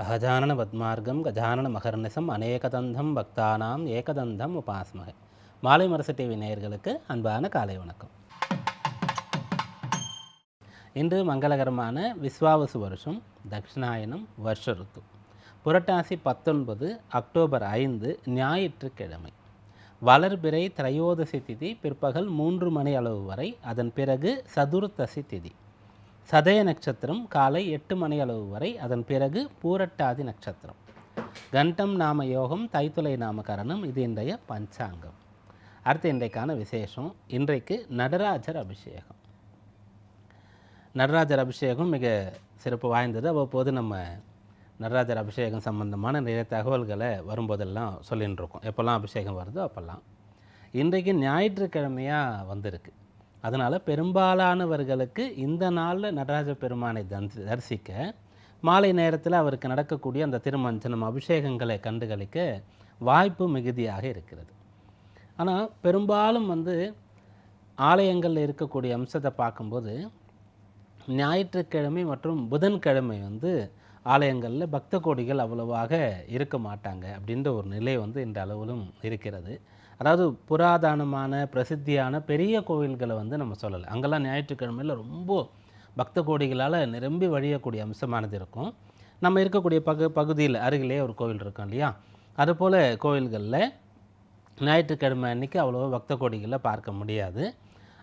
அகஜானன பத்மார்க்கம் கஜானன மகர்நிசம் அநேகதந்தம் பக்தானாம் ஏகதந்தம் உபாஸ்மகை மாலை மரசு டிவி நேயர்களுக்கு அன்பான காலை வணக்கம். இன்று மங்களகரமான விஸ்வாவசு வருஷம் தக்ஷிணாயனம் வருஷ ருத்து. புரட்டாசி பத்தொன்பது அக்டோபர் ஐந்து ஞாயிற்றுக்கிழமை. வளர்பிறை திரையோதசி திதி பிற்பகல் மூன்று மணி அளவு வரை அதன் பிறகு சதுர்த்தசி திதி. சதய நட்சத்திரம் காலை எட்டு மணி அளவு வரை. அதன் பிறகு பூரட்டாதி நட்சத்திரம். கண்டம் நாம யோகம் தைத்துலை நாமகரணம் இது இன்றைய பஞ்சாங்கம். அடுத்து இன்றைக்கான விசேஷம் இன்றைக்கு நடராஜர் அபிஷேகம். நடராஜர் அபிஷேகம் மிக சிறப்பு வாய்ந்தது. அவ்வப்போது நம்ம நடராஜர் அபிஷேகம் சம்பந்தமான நிறைய தகவல்களை வரும்போதெல்லாம் சொல்லின்னு இருக்கோம் எப்போல்லாம் அபிஷேகம் வருதோ அப்போல்லாம். இன்றைக்கு ஞாயிற்றுக்கிழமையாக வந்திருக்கு. அதனால் பெரும்பாலானவர்களுக்கு இந்த நாளில் நடராஜ பெருமானை தரிசிக்க மாலை நேரத்தில் அவருக்கு நடக்கக்கூடிய அந்த திருமஞ்சனம் அபிஷேகங்களை கண்டுகளிக்க வாய்ப்பு மிகுதியாக இருக்கிறது. ஆனால் பெரும்பாலும் வந்து ஆலயங்களில் இருக்கக்கூடிய அம்சத்தை பார்க்கும்போது ஞாயிற்றுக்கிழமை மற்றும் புதன்கிழமை வந்து ஆலயங்களில் பக்த கோடிகள் அவ்வளவாக இருக்க மாட்டாங்க அப்படின்ற ஒரு நிலை வந்து இந்த அளவிலும் இருக்கிறது. அதாவது புராதனமான பிரசித்தியான பெரிய கோவில்களை வந்து நம்ம சொல்லலை. அங்கெல்லாம் ஞாயிற்றுக்கிழமையில் ரொம்ப பக்த கோடிகளால் நிரம்பி வழியக்கூடிய அம்சமானது இருக்கும். நம்ம இருக்கக்கூடிய பகு பகுதியில் அருகிலே ஒரு கோவில் இருக்கும் இல்லையா? அதுபோல் கோவில்களில் ஞாயிற்றுக்கிழமை அன்னைக்கு அவ்வளோ பக்த கோடிகளை பார்க்க முடியாது.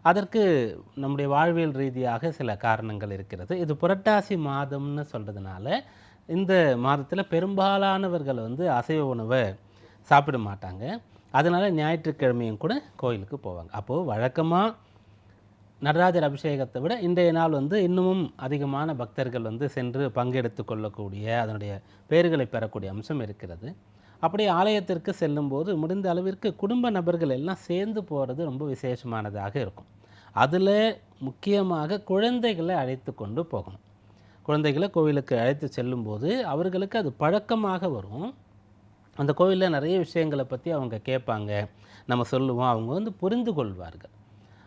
அதற்கு நம்முடைய வாழ்வியல் ரீதியாக சில காரணங்கள் இருக்கிறது. இது புரட்டாசி மாதம்னு சொல்கிறதுனால இந்த மாதத்தில் பெரும்பாலானவர்கள் வந்து அசைவ உணவை சாப்பிட மாட்டாங்க. அதனால் ஞாயிற்றுக்கிழமையும் கூட கோயிலுக்கு போவாங்க. அப்போது வழக்கமாக நடராஜர் அபிஷேகத்தை விட இன்றைய நாள் வந்து இன்னமும் அதிகமான பக்தர்கள் வந்து சென்று பங்கெடுத்து கொள்ளக்கூடிய அதனுடைய பேர்களை பெறக்கூடிய அம்சம் இருக்கிறது. அப்படி ஆலயத்திற்கு செல்லும்போது முடிந்த அளவிற்கு குடும்ப நபர்கள் எல்லாம் சேர்ந்து போகிறது ரொம்ப விசேஷமானதாக இருக்கும். அதில் முக்கியமாக குழந்தைகளை அழைத்து கொண்டு போகணும். குழந்தைகளை கோவிலுக்கு அழைத்து செல்லும்போது அவர்களுக்கு அது பழக்கமாக வரும். அந்த கோவிலில் நிறைய விஷயங்களை பற்றி அவங்க கேட்பாங்க. நம்ம சொல்லுவோம். அவங்க வந்து புரிந்து கொள்வார்கள்.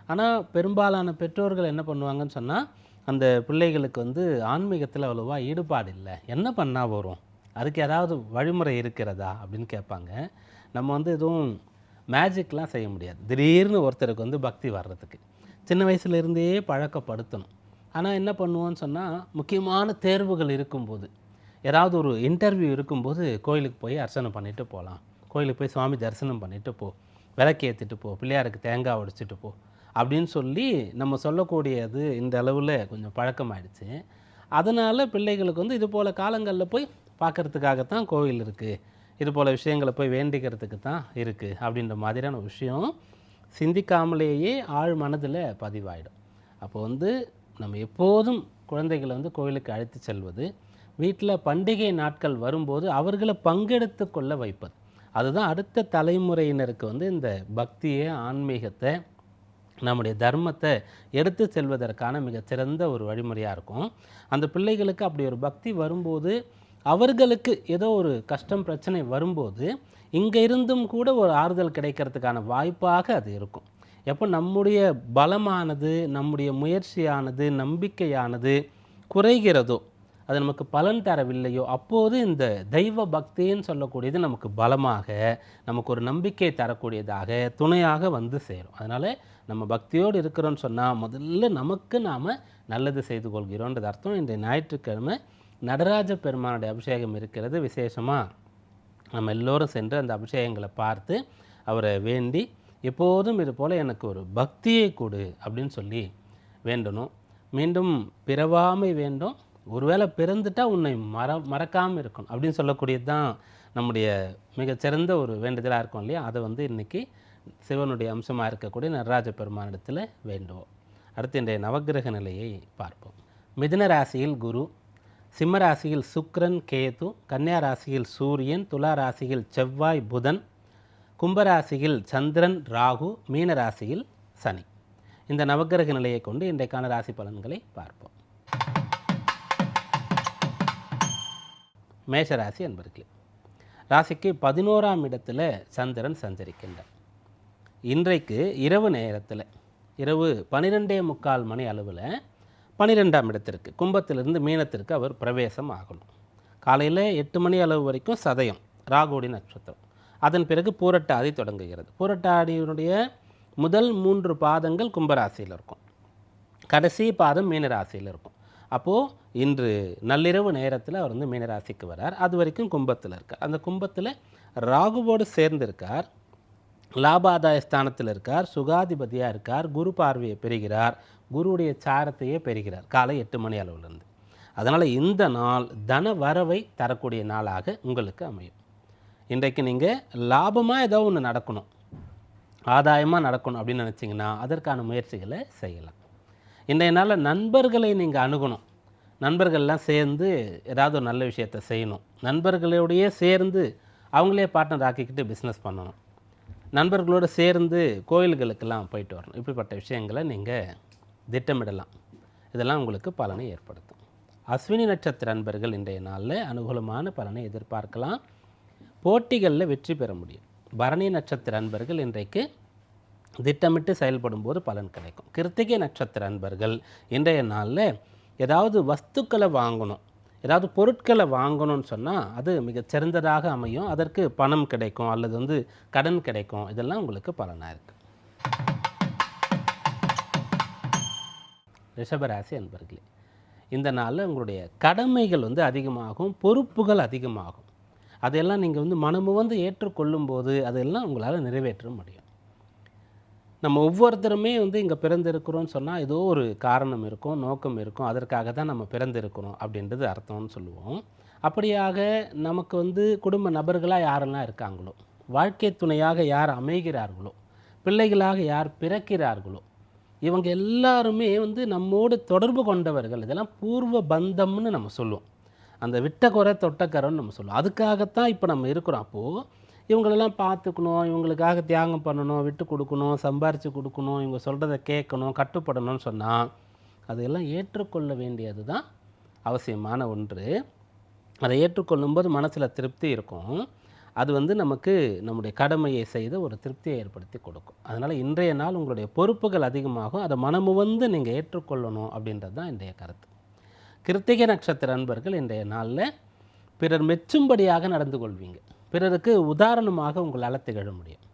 ஆனால் பெரும்பாலான பெற்றோர்கள் என்ன பண்ணுவாங்கன்னு சொன்னால் அந்த பிள்ளைகளுக்கு வந்து ஆன்மீகத்தில் அவ்வளோவா ஈடுபாடு இல்லை என்ன பண்ணால் வரும் அதுக்கு ஏதாவது வழிமுறை இருக்கிறதா? அப்படின்னு கேட்பாங்க. நம்ம வந்து எதுவும் மேஜிக்லாம் செய்ய முடியாது. திடீர்னு ஒருத்தருக்கு வந்து பக்தி வர்றதுக்கு. சின்ன வயசுலேருந்தே பழக்கப்படுத்தணும். ஆனால் என்ன பண்ணுவோன்னு சொன்னால் முக்கியமான தேர்வுகள் இருக்கும்போது ஏதாவது ஒரு இன்டர்வியூ இருக்கும்போது கோயிலுக்கு போய் அர்ச்சனை பண்ணிவிட்டு போகலாம் கோயிலுக்கு போய் சுவாமி தரிசனம் பண்ணிவிட்டு போ. விளக்கு ஏற்றிட்டு போ. பிள்ளையாருக்கு தேங்காய் உடைச்சிட்டு போ. அப்படின்னு சொல்லி நம்ம சொல்லக்கூடியது இந்த அளவில் கொஞ்சம் பழக்கமாயிடுச்சு. அதனால் பிள்ளைகளுக்கு வந்து இது போல் காலங்களில் போய் பார்க்குறதுக்காகத்தான் கோவில் இருக்குது இது போல் விஷயங்களை போய் வேண்டிக்கிறதுக்கு தான் இருக்குது அப்படின்ற மாதிரியான விஷயம் சிந்திக்காமலேயே ஆழ் மனதில் பதிவாயிடும். அப்போ வந்து நம்ம எப்போதும் குழந்தைகளை வந்து கோயிலுக்கு அழைத்து செல்வது வீட்டில் பண்டிகை நாட்கள் வரும்போது அவர்களை பங்கெடுத்து கொள்ள வைப்பது. அதுதான் அடுத்த தலைமுறையினருக்கு வந்து இந்த பக்தியை ஆன்மீகத்தை நம்முடைய தர்மத்தை எடுத்து செல்வதற்கான மிகச்சிறந்த ஒரு வழிமுறையாக இருக்கும். அந்த பிள்ளைகளுக்கு அப்படி ஒரு பக்தி வரும்போது அவர்களுக்கு ஏதோ ஒரு கஷ்டம் பிரச்சனை வரும்போது இங்கே இருந்தும் கூட ஒரு ஆறுதல் கிடைக்கிறதுக்கான வாய்ப்பாக அது இருக்கும். எப்போ நம்முடைய பலமானது நம்முடைய முயற்சியானது நம்பிக்கையானது குறைகிறதோ அது நமக்கு பலன் தரவில்லையோ அப்போது இந்த தெய்வ பக்தின்னு சொல்லக்கூடியது நமக்கு பலமாக நமக்கு ஒரு நம்பிக்கை தரக்கூடியதாக துணையாக வந்து சேரும். அதனால் நம்ம பக்தியோடு இருக்கிறோன்னு சொன்னால் முதல்ல நமக்கு நாம் நல்லது செய்து கொள்கிறோன்றது அர்த்தம். இந்த ஞாயிற்றுக்கிழமை நடராஜ பெருமானுடைய அபிஷேகம் இருக்கிறது. விசேஷமாக நம்ம எல்லோரும் சென்று அந்த அபிஷேகங்களை பார்த்து அவரை வேண்டி எப்போதும் இது போல் எனக்கு ஒரு பக்தியை கொடு அப்படின்னு சொல்லி வேண்டணும். மீண்டும் பிறவாமை வேண்டும். ஒருவேளை பிறந்துட்டா உன்னை மற மறக்காமல் இருக்கணும். அப்படின்னு சொல்லக்கூடியது தான் நம்முடைய மிகச்சிறந்த ஒரு வேண்டுதலாக இருக்கும் இல்லையா? அதை வந்து இன்றைக்கி சிவனுடைய அம்சமாக இருக்கக்கூடிய நடராஜ பெருமானிடத்தில் வேண்டுவோம். அடுத்து இன்றைய நவக்கிரக நிலையை பார்ப்போம். மிதுன ராசியில் குரு சிம்ம ராசியில் சுக்ரன் கேது கன்னியா ராசியில் சூரியன் துலா ராசியில் செவ்வாய் புதன் கும்பராசியில் சந்திரன் ராகு மீன ராசியில் சனி. இந்த நவக்கிரக நிலையை கொண்டு இன்றைக்கான ராசி பலன்களை பார்ப்போம். மேஷராசி அன்பர்களே ராசிக்கு பதினோராம் இடத்துல சந்திரன் சஞ்சரிக்கின்றார். இன்றைக்கு இரவு நேரத்தில் இரவு பன்னிரெண்டே முக்கால் மணி அளவில் பன்னிரெண்டாம் இடத்திற்கு கும்பத்திலிருந்து மீனத்திற்கு அவர் பிரவேசம் ஆகணும். காலையில் எட்டு மணி அளவு வரைக்கும் சதயம் ராகுடி நட்சத்திரம். அதன் பிறகு பூரட்டாதி தொடங்குகிறது. பூரட்டாதியினுடைய முதல் மூன்று பாதங்கள் கும்பராசியில் இருக்கும். கடைசி பாதம் மீனராசியில் இருக்கும். அப்போது இன்று நள்ளிரவு நேரத்தில் அவர் வந்து மீனராசிக்கு வரார். அது வரைக்கும் கும்பத்தில் இருக்கார். அந்த கும்பத்தில் ராகுவோடு சேர்ந்து இருக்கார். லாபாதாய ஸ்தானத்தில் இருக்கார். சுகாதிபதியாக இருக்கார். குரு பார்வையை பெறுகிறார். குருவுடைய சாரத்தையே பெறுகிறார். காலை எட்டு மணி அளவுலேருந்து. அதனால் இந்த நாள் தன வரவை தரக்கூடிய நாளாக உங்களுக்கு அமையும். இன்றைக்கு நீங்கள் லாபமாக ஏதோ ஒன்று நடக்கணும். ஆதாயமாக நடக்கணும் அப்படின்னு நினச்சிங்கன்னா அதற்கான முயற்சிகளை செய்யலாம். இன்றைய நாளில் நண்பர்களை நீங்கள் அணுகணும். நண்பர்கள்லாம் சேர்ந்து ஏதாவது ஒரு நல்ல விஷயத்தை செய்யணும். நண்பர்களோடையே சேர்ந்து அவங்களே பார்ட்னர் ஆக்கிக்கிட்டு பிஸ்னஸ் பண்ணணும். நண்பர்களோடு சேர்ந்து கோயில்களுக்கெல்லாம் போயிட்டு வரணும். இப்படிப்பட்ட விஷயங்களை நீங்கள் திட்டமிடலாம். இதெல்லாம் உங்களுக்கு பலனை ஏற்படுத்தும். அஸ்வினி நட்சத்திர அன்பர்கள் இன்றைய நாளில் அனுகூலமான பலனை எதிர்பார்க்கலாம். போட்டிகளில் வெற்றி பெற முடியும். பரணி நட்சத்திர அன்பர்கள் இன்றைக்கு திட்டமிட்டு செயல்படும் போது பலன் கிடைக்கும். கிருத்திகை நட்சத்திர அன்பர்கள் இன்றைய நாளில் ஏதாவது வஸ்துக்களை வாங்கணும். ஏதாவது பொருட்களை வாங்கணும்னு சொன்னால் அது மிகச்சிறந்ததாக அமையும். அதற்கு பணம் கிடைக்கும் அல்லது வந்து கடன் கிடைக்கும். இதெல்லாம் உங்களுக்கு பலனாக இருக்குது ரிஷபராசி அன்பர்களே இந்த நாளில் உங்களுடைய கடமைகள் வந்து அதிகமாகும் பொறுப்புகள் அதிகமாகும். அதையெல்லாம் நீங்கள் வந்து மனமுவந்து ஏற்றுக்கொள்ளும் போது அதெல்லாம் உங்களால் நிறைவேற்ற முடியும். நம்ம ஒவ்வொருத்தருமே வந்து இங்கே பிறந்திருக்கிறோம்னு சொன்னால் ஏதோ ஒரு காரணம் இருக்கும் நோக்கம் இருக்கும். அதற்காக தான் நம்ம பிறந்திருக்கிறோம் அப்படின்றது அர்த்தம்னு சொல்லுவோம். அப்படியாக நமக்கு வந்து குடும்ப நபர்களாக யாரெல்லாம் இருக்காங்களோ வாழ்க்கை துணையாக யார் அமைகிறார்களோ பிள்ளைகளாக யார் பிறக்கிறார்களோ இவங்க எல்லாருமே வந்து நம்மோடு தொடர்பு கொண்டவர்கள். இதெல்லாம் பூர்வ பந்தம்னு நம்ம சொல்லுவோம். அந்த விட்டக்குறை தொட்டக்கரைன்னு நம்ம சொல்லுவோம். அதுக்காகத்தான் இப்போ நம்ம இருக்கிறோம். அப்போது இவங்களெல்லாம் பார்த்துக்கணும் இவங்களுக்காக தியாகம் பண்ணணும் விட்டு கொடுக்கணும் சம்பாரித்து கொடுக்கணும் இவங்க சொல்கிறத கேட்கணும் கட்டுப்படணும்னு சொன்னால் அதையெல்லாம் ஏற்றுக்கொள்ள வேண்டியது தான் அவசியமான ஒன்று. அதை ஏற்றுக்கொள்ளும்போது மனசில் திருப்தி இருக்கும். அது வந்து நமக்கு நம்முடைய கடமையை செய்து ஒரு திருப்தியை ஏற்படுத்தி கொடுக்கும். அதனால் இன்றைய நாள் உங்களுடைய பொறுப்புகள் அதிகமாகும். அதை மனமு வந்து நீங்கள் ஏற்றுக்கொள்ளணும் அப்படின்றது தான் இன்றைய கருத்து. கிருத்திகை நட்சத்திர அன்பர்கள் இன்றைய நாளில் பிறர் மெச்சும்படியாக நடந்து கொள்வீங்க. பிறருக்கு உதாரணமாக உங்களால் திகழ முடியும்.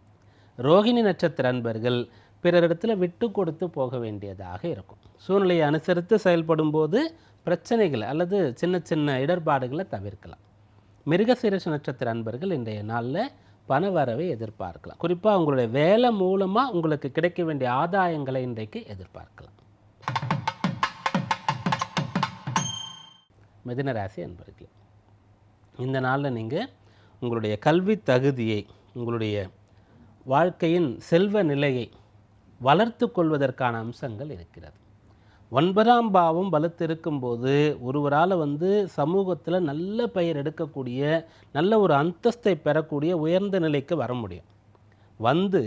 ரோகிணி நட்சத்திர அன்பர்கள் பிறரிடத்தில் விட்டு கொடுத்து போக வேண்டியதாக இருக்கும். சூழ்நிலையை அனுசரித்து செயல்படும் போது பிரச்சனைகள் அல்லது சின்ன சின்ன இடர்பாடுகளை தவிர்க்கலாம். மிருகசீரஷ நட்சத்திர அன்பர்கள் இன்றைய நாளில் பண வரவை எதிர்பார்க்கலாம். குறிப்பாக உங்களுடைய வேலை மூலமாக உங்களுக்கு கிடைக்க வேண்டிய ஆதாயங்களை இன்றைக்கு எதிர்பார்க்கலாம். மிதனராசி அன்பர்கள் அன்பர்களே இந்த நாளில் நீங்கள் உங்களுடைய கல்வி தகுதியை உங்களுடைய வாழ்க்கையின் செல்வ நிலையை வளர்த்து கொள்வதற்கான அம்சங்கள் இருக்கிறது. ஒன்பதாம் பாவம் வலுத்திருக்கும்போது ஒருவரால் வந்து சமூகத்தில் நல்ல பெயர் எடுக்கக்கூடிய நல்ல ஒரு அந்தஸ்தை பெறக்கூடிய உயர்ந்த நிலைக்கு வர முடியும். வந்து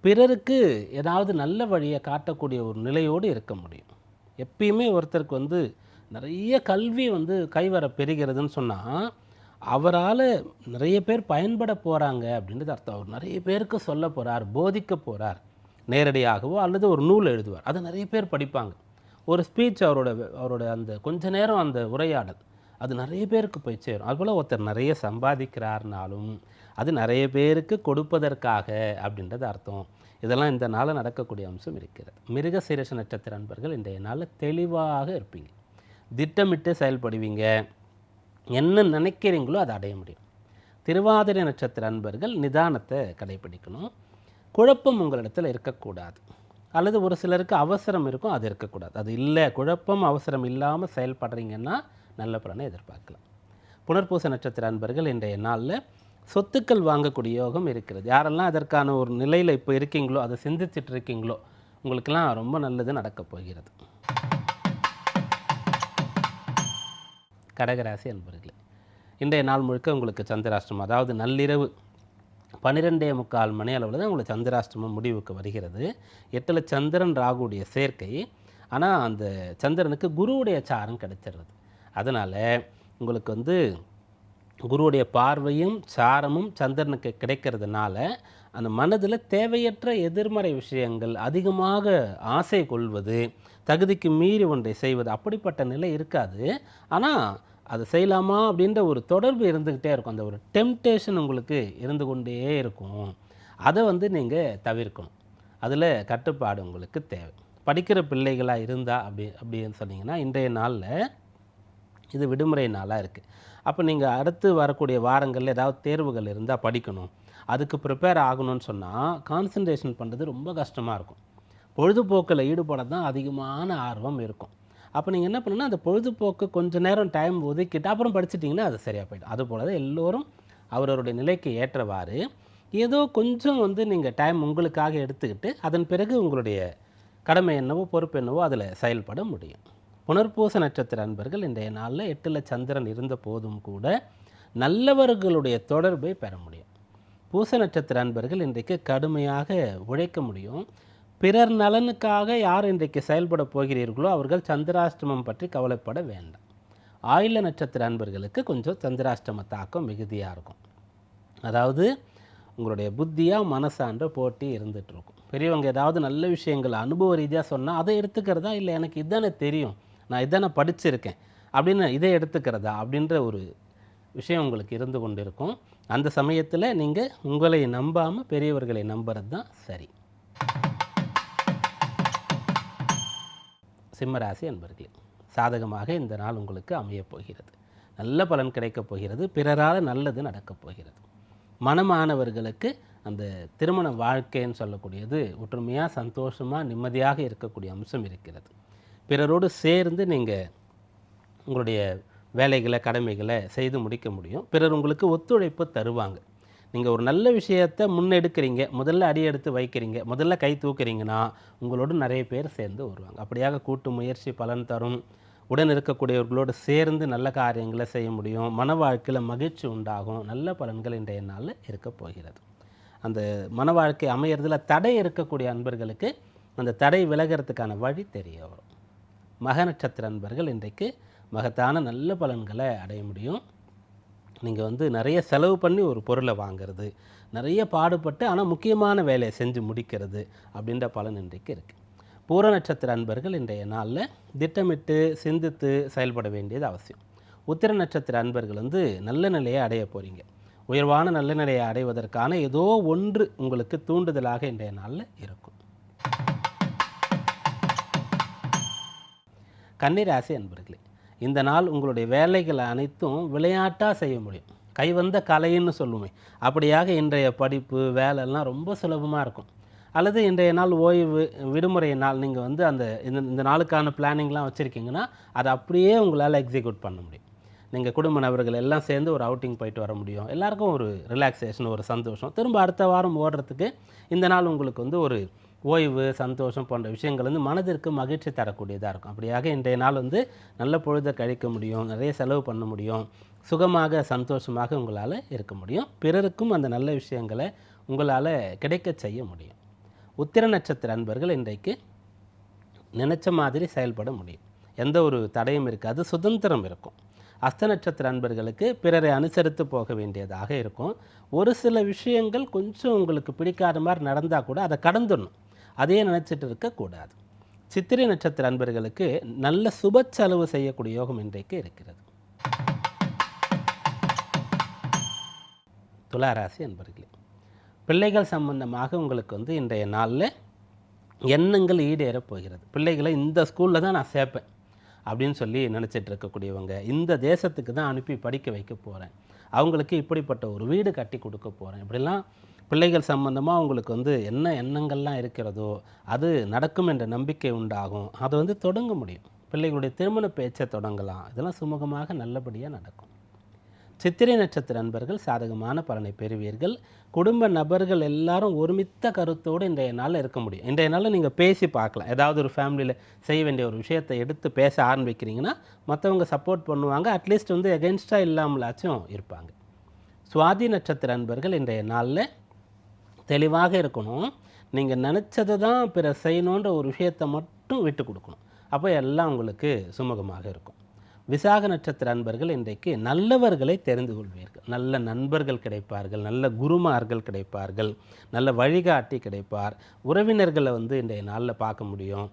பிறருக்கு ஏதாவது நல்ல வழியை காட்டக்கூடிய ஒரு நிலையோடு இருக்க முடியும். எப்பயுமே ஒருத்தருக்கு வந்து நிறைய கல்வி வந்து கைவர பெறுகிறதுன்னு சொன்னால் அவரால் நிறைய பேர் பயன்பட போகிறாங்க அப்படின்றது அர்த்தம். அவர் நிறைய பேருக்கு சொல்ல போகிறார் போதிக்க போகிறார் நேரடியாகவோ அல்லது ஒரு நூல் எழுதுவார். அதை நிறைய பேர் படிப்பாங்க. ஒரு ஸ்பீச் அவரோட அவரோட அந்த கொஞ்ச நேரம் அந்த உரையாடல் அது நிறைய பேருக்கு போய் சேரும். அதுபோல் ஒருத்தர் நிறைய சம்பாதிக்கிறார்னாலும் அது நிறைய பேருக்கு கொடுப்பதற்காக அப்படின்றது அர்த்தம். இதெல்லாம் இந்த நாளில் நடக்கக்கூடிய அம்சம் இருக்கிறது. மிருக சீரஷ நட்சத்திர நண்பர்கள் இன்றைய நாளில் தெளிவாக இருப்பீங்க. திட்டமிட்டு செயல்படுவீங்க. என்ன நினைக்கிறீங்களோ அதை அடைய முடியும். திருவாதிரை நட்சத்திர அன்பர்கள் நிதானத்தை கடைபிடிக்கணும். குழப்பம் உங்களிடத்தில் இருக்கக்கூடாது. அல்லது ஒரு சிலருக்கு அவசரம் இருக்கும் அது இருக்கக்கூடாது. அது இல்லை குழப்பம் அவசரம் இல்லாமல் செயல்படுறீங்கன்னா நல்ல பலனை எதிர்பார்க்கலாம். புனர்பூச நட்சத்திர அன்பர்கள் இன்றைய நாளில் சொத்துக்கள் வாங்கக்கூடிய யோகம் இருக்கிறது. யாரெல்லாம் அதற்கான ஒரு நிலையில் இப்போ இருக்கீங்களோ அதை சிந்திச்சிட்டு இருக்கீங்களோ உங்களுக்கெல்லாம் ரொம்ப நல்லது நடக்கப் போகிறது. கடகராசி அன்பர்களே இன்றைய நாள் முழுக்க உங்களுக்கு சந்திராஷ்டிரமம் அதாவது நள்ளிரவு பன்னிரெண்டே முக்கால் மணி அளவில் தான் உங்களுக்கு சந்திராஷ்டிரமம் முடிவுக்கு வருகிறது. எட்டில் சந்திரன் ராகுடைய சேர்க்கை ஆனால் அந்த சந்திரனுக்கு குருவுடைய சாரம் கிடைச்சிடுறது. அதனால் உங்களுக்கு வந்து குருவுடைய பார்வையும் சாரமும் சந்திரனுக்கு கிடைக்கிறதுனால அந்த மனதில் தேவையற்ற எதிர்மறை விஷயங்கள் அதிகமாக ஆசை கொள்வது தகுதிக்கு மீறி ஒன்றை செய்வது அப்படிப்பட்ட நிலை இருக்காது. ஆனால் அதை செய்யலாமா அப்படின்ற ஒரு தொடர்பு இருந்துக்கிட்டே இருக்கும். அந்த ஒரு டெம்டேஷன் உங்களுக்கு இருந்து கொண்டே இருக்கும். அதை வந்து நீங்கள் தவிர்க்கணும். அதில் கட்டுப்பாடு உங்களுக்கு தேவை. படிக்கிற பிள்ளைகளாக இருந்தால் அப்படி அப்படின்னு சொன்னீங்கன்னா இன்றைய நாளில் இது விடுமுறை நாளாக இருக்குது அப்போ நீங்கள் அடுத்து வரக்கூடிய வாரங்களில் ஏதாவது தேர்வுகள் இருந்தால் படிக்கணும். அதுக்கு ப்ரிப்பேர் ஆகணும்னு சொன்னால் கான்சன்ட்ரேஷன் பண்ணுறது ரொம்ப கஷ்டமாக இருக்கும். பொழுதுபோக்கில் ஈடுபட தான் அதிகமான ஆர்வம் இருக்கும். அப்போ நீங்கள் என்ன பண்ணுன்னா அந்த பொழுதுபோக்கு கொஞ்சம் நேரம் டைம் ஒதுக்கிட்டு அப்புறம் படிச்சிட்டிங்கன்னா அது சரியாக போயிடும். அதுபோல் தான் எல்லோரும் அவரவருடைய நிலைக்கு ஏற்றவாறு ஏதோ கொஞ்சம் வந்து நீங்கள் டைம் உங்களுக்காக எடுத்துக்கிட்டு அதன் பிறகு உங்களுடைய கடமை என்னவோ பொறுப்பு என்னவோ அதில் செயல்பட முடியும். புனர்பூச நட்சத்திர அன்பர்கள் இன்றைய நாளில் எட்டில் சந்திரன் இருந்த போதும் கூட நல்லவர்களுடைய தொடர்பை பெற முடியும். பூச நட்சத்திர அன்பர்கள் இன்றைக்கு கடுமையாக உழைக்க முடியும். பிறர் நலனுக்காக யார் இன்றைக்கு செயல்பட போகிறீர்களோ அவர்கள் சந்திராஷ்டமம் பற்றி கவலைப்பட வேண்டாம். ஆயுள நட்சத்திர அன்பர்களுக்கு கொஞ்சம் சந்திராஷ்டம தாக்கம் மிகுதியாக இருக்கும். அதாவது உங்களுடைய புத்தியாக மனசான்ற போட்டி இருந்துகிட்ருக்கும் பெரியவங்க ஏதாவது நல்ல விஷயங்கள் அனுபவ ரீதியாக சொன்னால் அதை எடுத்துக்கிறதா? இல்லை எனக்கு இதானே தெரியும். நான் இதானே படிச்சிருக்கேன். அப்படின்னு இதை எடுத்துக்கிறதா? அப்படின்ற ஒரு விஷயம் உங்களுக்கு இருந்து கொண்டு இருக்கும் அந்த சமயத்தில் நீங்கள் உங்களை நம்பாமல் பெரியவர்களை நம்புறது தான் சரி. சிம்மராசி அன்பர்களே சாதகமாக இந்த நாள் உங்களுக்கு அமையப் போகிறது. நல்ல பலன் கிடைக்கப் போகிறது பிறரால் நல்லது நடக்கப் போகிறது. மனமானவர்களுக்கு அந்த திருமண வாழ்க்கைன்னு சொல்லக்கூடியது ஒற்றுமையாக சந்தோஷமாக நிம்மதியாக இருக்கக்கூடிய அம்சம் இருக்கிறது. பிறரோடு சேர்ந்து நீங்கள் உங்களுடைய வேலைகளை கடமைகளை செய்து முடிக்க முடியும். பிறர் உங்களுக்கு ஒத்துழைப்பு தருவாங்க. நீங்கள் ஒரு நல்ல விஷயத்தை முன்னெடுக்கிறீங்க முதல்ல அடி எடுத்து வைக்கிறீங்க முதல்ல கை தூக்குறீங்கன்னா உங்களோடு நிறைய பேர் சேர்ந்து வருவாங்க. அப்படியாக கூட்டு முயற்சி பலன் தரும். உடன் இருக்கக்கூடியவர்களோடு சேர்ந்து நல்ல காரியங்களை செய்ய முடியும். மன வாழ்க்கையில் மகிழ்ச்சி உண்டாகும். நல்ல பலன்கள் இன்றைய நாளில் இருக்க போகிறது. அந்த மன வாழ்க்கை அமையறதில் தடை இருக்கக்கூடிய அன்பர்களுக்கு அந்த தடை விலகிறதுக்கான வழி தெரிய வரும். மக நட்சத்திர அன்பர்கள் இன்றைக்கு மகத்தான நல்ல பலன்களை அடைய முடியும். நீங்கள் வந்து நிறைய செலவு பண்ணி ஒரு பொருளை வாங்குறது நிறைய பாடுபட்டு ஆனால் முக்கியமான வேலையை செஞ்சு முடிக்கிறது அப்படின்ற பலன் இன்றைக்கு இருக்குது பூர நட்சத்திர அன்பர்கள் இன்றைய நாளில் திட்டமிட்டு சிந்தித்து செயல்பட வேண்டியது அவசியம். உத்திர நட்சத்திர அன்பர்கள் வந்து நல்ல நிலையை அடைய போகிறீங்க உயர்வான நல்ல நிலையை அடைவதற்கான ஏதோ ஒன்று உங்களுக்கு தூண்டுதலாக இன்றைய நாளில் இருக்கும். கன்னிராசி அன்பர்கள் இந்த நாள் உங்களுடைய வேலைகள் அனைத்தும் விளையாட்டாக செய்ய முடியும். கைவந்த கலைன்னு சொல்லுவேன் அப்படியாக இன்றைய படிப்பு வேலைலாம் ரொம்ப சுலபமாக இருக்கும். அல்லது இன்றைய நாள் ஓய்வு விடுமுறை நாள் நீங்கள் வந்து அந்த இந்த இந்த நாளுக்கான பிளானிங்லாம் வச்சுருக்கீங்கன்னா அதை அப்படியே உங்களால் எக்ஸிக்யூட் பண்ண முடியும். நீங்கள் குடும்ப நபர்கள் எல்லாம் சேர்ந்து ஒரு அவுட்டிங் போயிட்டு வர முடியும். எல்லாருக்கும் ஒரு ரிலாக்ஸேஷன் ஒரு சந்தோஷம். திரும்ப அடுத்த வாரம் ஓடுறதுக்கு இந்த நாள் உங்களுக்கு வந்து ஒரு ஓய்வு சந்தோஷம் போன்ற விஷயங்கள் வந்து மனதிற்கு மகிழ்ச்சி தரக்கூடியதாக இருக்கும். அப்படியாக இன்றைய நாள் வந்து நல்ல பொழுதை கழிக்க முடியும் நிறைய செலவு பண்ண முடியும் சுகமாக சந்தோஷமாக உங்களால் இருக்க முடியும். பிறருக்கும் அந்த நல்ல விஷயங்களை உங்களால் கிடைக்க செய்ய முடியும். உத்திர நட்சத்திர அன்பர்கள் இன்றைக்கு நினச்ச மாதிரி செயல்பட முடியும். எந்த ஒரு தடையும் இருக்காது சுதந்திரம் இருக்கும். அஸ்த நட்சத்திர அன்பர்களுக்கு பிறரை அனுசரித்து போக வேண்டியதாக இருக்கும். ஒரு சில விஷயங்கள் கொஞ்சம் உங்களுக்கு பிடிக்காத மாதிரி நடந்தால் கூட அதை கடந்துடணும். அதையே நினச்சிட்டு இருக்கக்கூடாது சித்திரை நட்சத்திர அன்பர்களுக்கு நல்ல சுப செலவு செய்யக்கூடிய யோகம் இன்றைக்கு இருக்கிறது. துளாராசி அன்பர்களே பிள்ளைகள் சம்பந்தமாக உங்களுக்கு வந்து இன்றைய நாளில் எண்ணங்கள் ஈடேறப் போகிறது. பிள்ளைகளை இந்த ஸ்கூலில் தான் நான் சேர்ப்பேன் அப்படின்னு சொல்லி நினச்சிட்டு இருக்கக்கூடியவங்க இந்த தேசத்துக்கு தான் அனுப்பி படிக்க வைக்க போகிறேன் அவங்களுக்கு இப்படிப்பட்ட ஒரு வீடு கட்டி கொடுக்க போகிறேன் இப்படிலாம் பிள்ளைகள் சம்பந்தமாக உங்களுக்கு வந்து என்ன எண்ணங்கள்லாம் இருக்கிறதோ அது நடக்கும் என்ற நம்பிக்கை உண்டாகும். அதை வந்து தொடங்க முடியும். பிள்ளைகளுடைய திருமண பேச்சை தொடங்கலாம். இதெல்லாம் சுமூகமாக நல்லபடியாக நடக்கும். சித்திரை நட்சத்திர அன்பர்கள் சாதகமான பலனை பெறுவீர்கள். குடும்ப நபர்கள் எல்லாரும் ஒருமித்த கருத்தோடு இன்றைய நாளில் இருக்க முடியும். இன்றைய நாளில் நீங்கள் பேசி பார்க்கலாம். ஏதாவது ஒரு ஃபேமிலியில் செய்ய வேண்டிய ஒரு விஷயத்தை எடுத்து பேச ஆரம்பிக்கிறீங்கன்னா மற்றவங்க சப்போர்ட் பண்ணுவாங்க. அட்லீஸ்ட் வந்து எகென்ஸ்டாக இல்லாமலாச்சும் இருப்பாங்க. சுவாதி நட்சத்திர அன்பர்கள் இன்றைய நாளில் தெளிவாக இருக்கணும். நீங்கள் நினச்சதை தான் பிற செய்யணுன்ற ஒரு விஷயத்தை மட்டும் விட்டு கொடுக்கணும். அப்போ எல்லாம் உங்களுக்கு சுமூகமாக இருக்கும். விசாக நட்சத்திர அன்பர்கள் இன்றைக்கு நல்லவர்களை தெரிந்து கொள்வீர்கள். நல்ல நண்பர்கள் கிடைப்பார்கள் நல்ல குருமார்கள் கிடைப்பார்கள் நல்ல வழிகாட்டி கிடைப்பார். உறவினர்களை வந்து இன்றைய நாளில் பார்க்க முடியும்.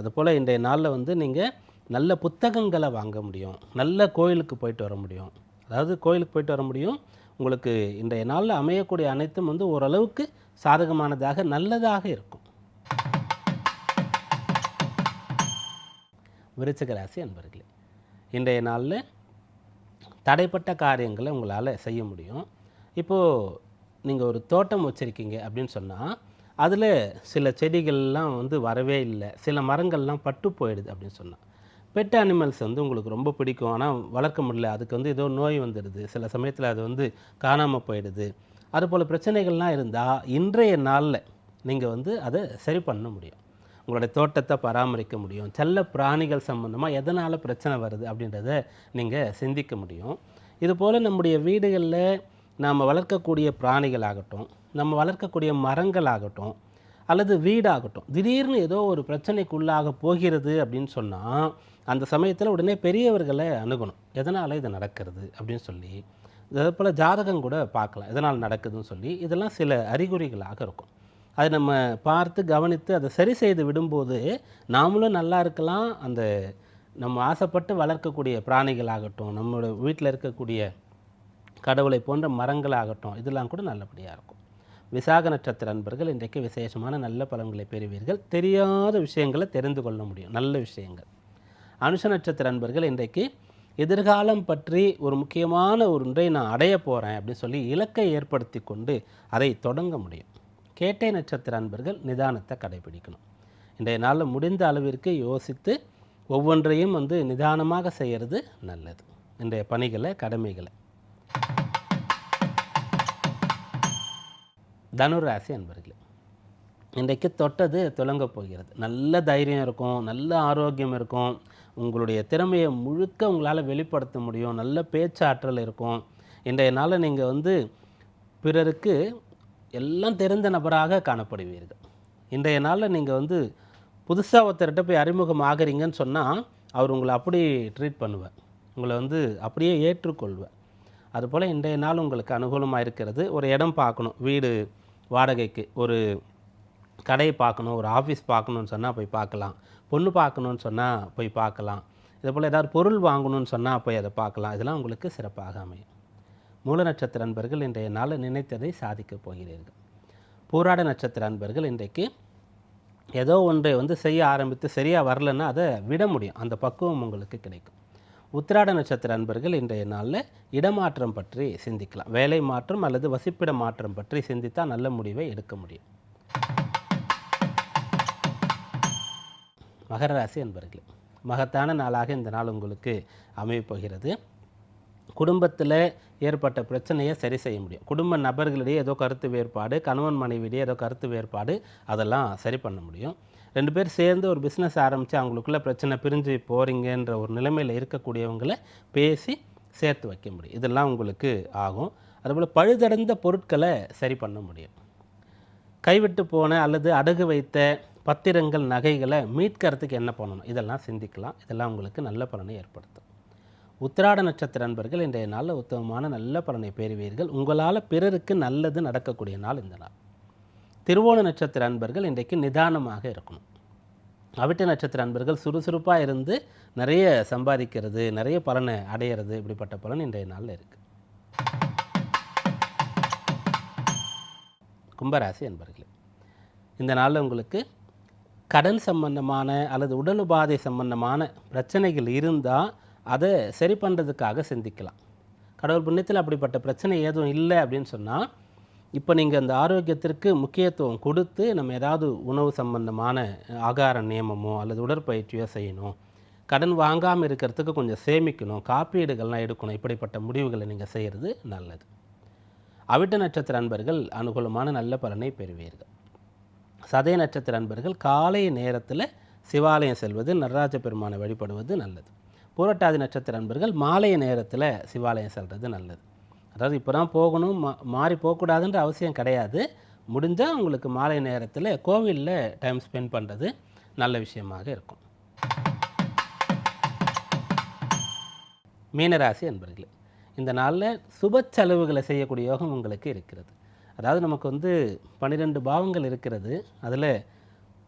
அதுபோல் இன்றைய நாளில் வந்து நீங்கள் நல்ல புத்தகங்களை வாங்க முடியும். நல்ல கோயிலுக்கு போயிட்டு வர முடியும். அதாவது கோயிலுக்கு போயிட்டு வர முடியும். உங்களுக்கு இன்றைய நாளில் அமையக்கூடிய அனைத்தும் வந்து ஓரளவுக்கு சாதகமானதாக நல்லதாக இருக்கும். விருச்சகராசி அன்பர்களே இன்றைய நாளில் தடைப்பட்ட காரியங்களை உங்களால் செய்ய முடியும். இப்போது நீங்கள் ஒரு தோட்டம் வச்சுருக்கீங்க அப்படின்னு சொன்னால் அதில் சில செடிகள்லாம் வந்து வரவே இல்லை. சில மரங்கள்லாம் பட்டு போயிடுது அப்படின்னு சொன்னால் பெட் அனிமல்ஸ் வந்து உங்களுக்கு ரொம்ப பிடிக்கும். ஆனால் வளர்க்க முடியல. அதுக்கு வந்து ஏதோ நோய் வந்துடுது. சில சமயத்தில் அது வந்து காணாமல் போயிடுது. அதுபோல் பிரச்சனைகள்லாம் இருந்தால் இன்றைய நாளில் நீங்கள் வந்து அதை சரி பண்ண முடியும். உங்களுடைய தோட்டத்தை பராமரிக்க முடியும். செல்ல பிராணிகள் சம்மந்தமாக எதனால் பிரச்சனை வருது அப்படின்றத நீங்கள் சிந்திக்க முடியும். இதுபோல் நம்முடைய வீடுகளில் நாம் வளர்க்கக்கூடிய பிராணிகள் ஆகட்டும் நம்ம வளர்க்கக்கூடிய மரங்கள் ஆகட்டும் அல்லது வீடாகட்டும் திடீர்னு ஏதோ ஒரு பிரச்சனைக்குள்ளாக போகிறது அப்படின்னு சொன்னால் அந்த சமயத்தில் உடனே பெரியவர்களை அணுகணும். எதனால் இது நடக்கிறது அப்படின்னு சொல்லி அதே போல் ஜாதகம் கூட பார்க்கலாம். எதனால் நடக்குதுன்னு சொல்லி இதெல்லாம் சில அறிகுறிகளாக இருக்கும். அதை நம்ம பார்த்து கவனித்து அதை சரி செய்து விடும்போது நாமளும் நல்லா இருக்கலாம். அந்த நம்ம ஆசைப்பட்டு வளர்க்கக்கூடிய பிராணிகளாகட்டும் நம்மளோட வீட்டில் இருக்கக்கூடிய கடவுளை போன்ற மரங்களாகட்டும் இதெல்லாம் கூட நல்லபடியாக இருக்கும். விசாக நட்சத்திர அன்பர்கள் இன்றைக்கு விசேஷமான நல்ல பலன்களை பெறுவீர்கள். தெரியாத விஷயங்களை தெரிந்து கொள்ள முடியும். நல்ல விஷயங்கள். அனுஷ நட்சத்திர அன்பர்கள் இன்றைக்கு எதிர்காலம் பற்றி ஒரு முக்கியமான ஒரு ஒன்றை நான் அடைய போகிறேன் அப்படின்னு சொல்லி இலக்கை ஏற்படுத்தி கொண்டு அதை தொடங்க முடியும். கேட்டை நட்சத்திர அன்பர்கள் நிதானத்தை கடைபிடிக்கணும். இன்றைய நாளில் முடிந்த அளவிற்கு யோசித்து ஒவ்வொன்றையும் வந்து நிதானமாக செய்கிறது நல்லது. இன்றைய பணிகளை கடமைகளை. தனுராசி அன்பர்களே இன்றைக்கு தொட்டது துலங்க போகிறது. நல்ல தைரியம் இருக்கும் நல்ல ஆரோக்கியம் இருக்கும். உங்களுடைய திறமையை முழுக்க உங்களால் வெளிப்படுத்த முடியும். நல்ல பேச்சாற்றல் இருக்கும். இன்றைய நாளில் நீங்கள் வந்து பிறருக்கு எல்லாம் தெரிந்த நபராக காணப்படுவீர்கள். இன்றைய நாளில் நீங்கள் வந்து புதுசாக ஒருத்தர்கிட்ட போய் அறிமுகம் ஆகுறீங்கன்னு சொன்னால் அவர் உங்களை அப்படி ட்ரீட் பண்ணுவார். உங்களை வந்து அப்படியே ஏற்றுக்கொள்வார். அதுபோல் இன்றைய நாள் உங்களுக்கு அனுகூலமாக இருக்கிறது. ஒரு இடம் பார்க்கணும். வீடு வாடகைக்கு ஒரு கடையை பார்க்கணும் ஒரு ஆஃபீஸ் பார்க்கணுன்னு சொன்னால் போய் பார்க்கலாம். பொண்ணு பார்க்கணுன்னு சொன்னால் போய் பார்க்கலாம். இதே போல் ஏதாவது பொருள் வாங்கணும்னு சொன்னால் போய் அதை பார்க்கலாம். இதெல்லாம் உங்களுக்கு சிறப்பாக அமையும். மூல நட்சத்திர அன்பர்கள் இன்றைய நாளில் நினைத்ததை சாதிக்கப் போகிறீர்கள். போராட நட்சத்திர அன்பர்கள் இன்றைக்கு ஏதோ ஒன்றை வந்து செய்ய ஆரம்பித்து சரியாக வரலன்னா அதை விட முடியும். அந்த பக்குவம் உங்களுக்கு கிடைக்கும். உத்திராட நட்சத்திர அன்பர்கள் இன்றைய நாளில் இடமாற்றம் பற்றி சிந்திக்கலாம். வேலை மாற்றம் அல்லது வசிப்பிட மாற்றம் பற்றி சிந்தித்தால் நல்ல முடிவை எடுக்க முடியும். மகர ராசி அன்பர்களே மகத்தான நாளாக இந்த நாள் உங்களுக்கு அமையப் போகிறது குடும்பத்தில் ஏற்பட்ட பிரச்சனையை சரி செய்ய முடியும். குடும்ப நபர்களிடையே ஏதோ கருத்து வேறுபாடு கணவன் மனைவியிடையே ஏதோ கருத்து வேறுபாடு அதெல்லாம் சரி பண்ண முடியும். ரெண்டு பேர் சேர்ந்து ஒரு பிஸ்னஸ் ஆரம்பித்து அவங்களுக்குள்ள பிரச்சனை பிரிஞ்சு போகிறீங்கன்ற ஒரு நிலைமையில் இருக்கக்கூடியவங்களை பேசி சேர்த்து வைக்க முடியும். இதெல்லாம் உங்களுக்கு ஆகும். அதுபோல் பழுதடைந்த பொருட்களை சரி பண்ண முடியும். கைவிட்டு போன அல்லது அடகு வைத்த பத்திரங்கள் நகைகளை மீட்கிறதுக்கு என்ன பண்ணணும்? இதெல்லாம் சிந்திக்கலாம். இதெல்லாம் உங்களுக்கு நல்ல பலனை ஏற்படுத்தும். உத்திராட நட்சத்திர அன்பர்கள் இன்றைய நாளில் உத்தமமான நல்ல பலனை பெறுவீர்கள். உங்களால் பிறருக்கு நல்லது நடக்கக்கூடிய நாள் இந்த நாள். திருவோண நட்சத்திர அன்பர்கள் இன்றைக்கு நிதானமாக இருக்கணும். அவிட்ட நட்சத்திர அன்பர்கள் சுறுசுறுப்பாக இருந்து நிறைய சம்பாதிக்கிறது நிறைய பலனை அடையிறது இப்படிப்பட்ட பலன் இன்றைய நாளில் இருக்குது கும்பராசி அன்பர்களே இந்த நாளில் உங்களுக்கு கடன் சம்பந்தமான அல்லது உடல் உபாதை சம்பந்தமான பிரச்சனைகள் இருந்தால் அதை சரி பண்ணுறதுக்காக சிந்திக்கலாம். கடவுள் புண்ணியத்தில் அப்படிப்பட்ட பிரச்சனை எதுவும் இல்லை அப்படின்னு சொன்னால் இப்போ நீங்கள் அந்த ஆரோக்கியத்திற்கு முக்கியத்துவம் கொடுத்து நம்ம ஏதாவது உணவு சம்பந்தமான ஆகார நியமமோ அல்லது உடற்பயிற்சியோ செய்யணும். கடன் வாங்காமல் இருக்கிறதுக்கு கொஞ்சம் சேமிக்கணும். காப்பீடுகள்லாம் எடுக்கணும். இப்படிப்பட்ட முடிவுகளை நீங்கள் செய்கிறது நல்லது. அவிட்ட நட்சத்திர அன்பர்கள் அனுகூலமான நல்ல பலனை பெறுவீர்கள். சதய நட்சத்திர அன்பர்கள் காலை நேரத்தில் சிவாலயம் செல்வது நடராஜ பெருமானை வழிபடுவது நல்லது. பூரட்டாதி நட்சத்திர அன்பர்கள் மாலை நேரத்தில் சிவாலயம் செல்வது நல்லது. அதாவது இப்போ தான் போகணும் மா மாறி போகக்கூடாதுன்ற அவசியம் கிடையாது. முடிஞ்சால் உங்களுக்கு மாலை நேரத்தில் கோவிலில் டைம் ஸ்பெண்ட் பண்ணுறது நல்ல விஷயமாக இருக்கும். மீனராசி அன்பர்களே இந்த நாளில் சுப செலவுகளை செய்யக்கூடிய யோகம் உங்களுக்கு இருக்கிறது. அதாவது நமக்கு வந்து பன்னிரெண்டு பாவங்கள் இருக்கிறது. அதில்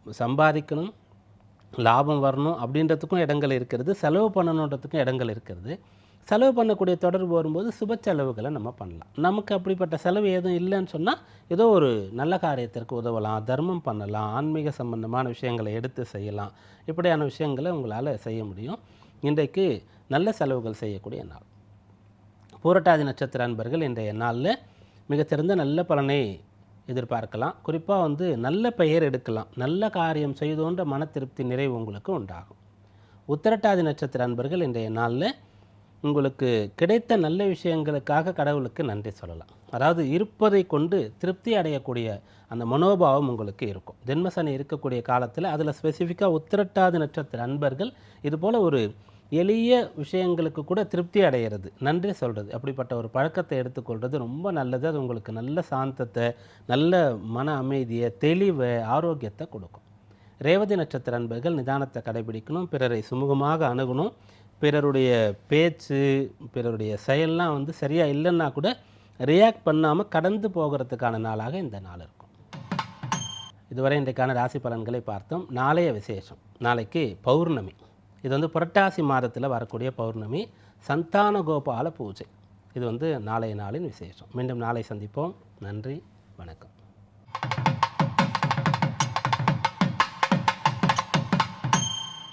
சம்பாதிக்கணும் லாபம் வரணும் அப்படின்றதுக்கும் இடங்கள் இருக்கிறது. செலவு பண்ணணுன்றதுக்கும் இடங்கள் இருக்கிறது. செலவு பண்ணக்கூடிய தொடர்பு வரும்போது சுப செலவுகளை நம்ம பண்ணலாம். நமக்கு அப்படிப்பட்ட செலவு எதுவும் இல்லைன்னு சொன்னால் ஏதோ ஒரு நல்ல காரியத்திற்கு உதவலாம் தர்மம் பண்ணலாம் ஆன்மீக சம்பந்தமான விஷயங்களை எடுத்து செய்யலாம். இப்படியான விஷயங்களை உங்களால் செய்ய முடியும். இன்றைக்கு நல்ல செலவுகள் செய்யக்கூடிய நாள். பூரட்டாதி நட்சத்திர அன்பர்கள் இன்றைய நாளில் மிகச்சிறந்த நல்ல பலனை எதிர்பார்க்கலாம். குறிப்பாக வந்து நல்ல பெயர் எடுக்கலாம். நல்ல காரியம் செய்தோன்ற மன திருப்தி நிறைவு உங்களுக்கு உண்டாகும். உத்திரட்டாதி நட்சத்திர அன்பர்கள் இன்றைய நாளில் உங்களுக்கு கிடைத்த நல்ல விஷயங்களுக்காக கடவுளுக்கு நன்றி சொல்லலாம். அதாவது இருப்பதை கொண்டு திருப்தி அடையக்கூடிய அந்த மனோபாவம் உங்களுக்கு இருக்கும். ஜென்மசனி இருக்கக்கூடிய காலத்தில் அதில் ஸ்பெசிஃபிக்காக உத்திரட்டாதி நட்சத்திர அன்பர்கள் இது போல் ஒரு எளிய விஷயங்களுக்கு கூட திருப்தி அடையிறது. நன்றி சொல்கிறது அப்படிப்பட்ட ஒரு பழக்கத்தை எடுத்துக்கொள்வது ரொம்ப நல்லது. அது உங்களுக்கு நல்ல சாந்தத்தை நல்ல மன அமைதியை தெளிவை ஆரோக்கியத்தை கொடுக்கும். ரேவதி நட்சத்திர அன்பர்கள் நிதானத்தை கடைபிடிக்கணும். பிறரை சுமூகமாக அணுகணும். பிறருடைய பேச்சு பிறருடைய செயல்லாம் வந்து சரியாக இல்லைன்னா கூட ரியாக்ட் பண்ணாமல் கடந்து போகிறதுக்கான நாளாக இந்த நாள் இருக்கும். இதுவரை இன்றைக்கான ராசி பலன்களை பார்த்தோம். நாளைய விசேஷம். நாளைக்கு பௌர்ணமி. இது வந்து புரட்டாசி மாதத்தில் வரக்கூடிய பௌர்ணமி சந்தான கோபால பூஜை. இது வந்து நாளைய நாளின் விசேஷம். மீண்டும் நாளை சந்திப்போம். நன்றி வணக்கம்.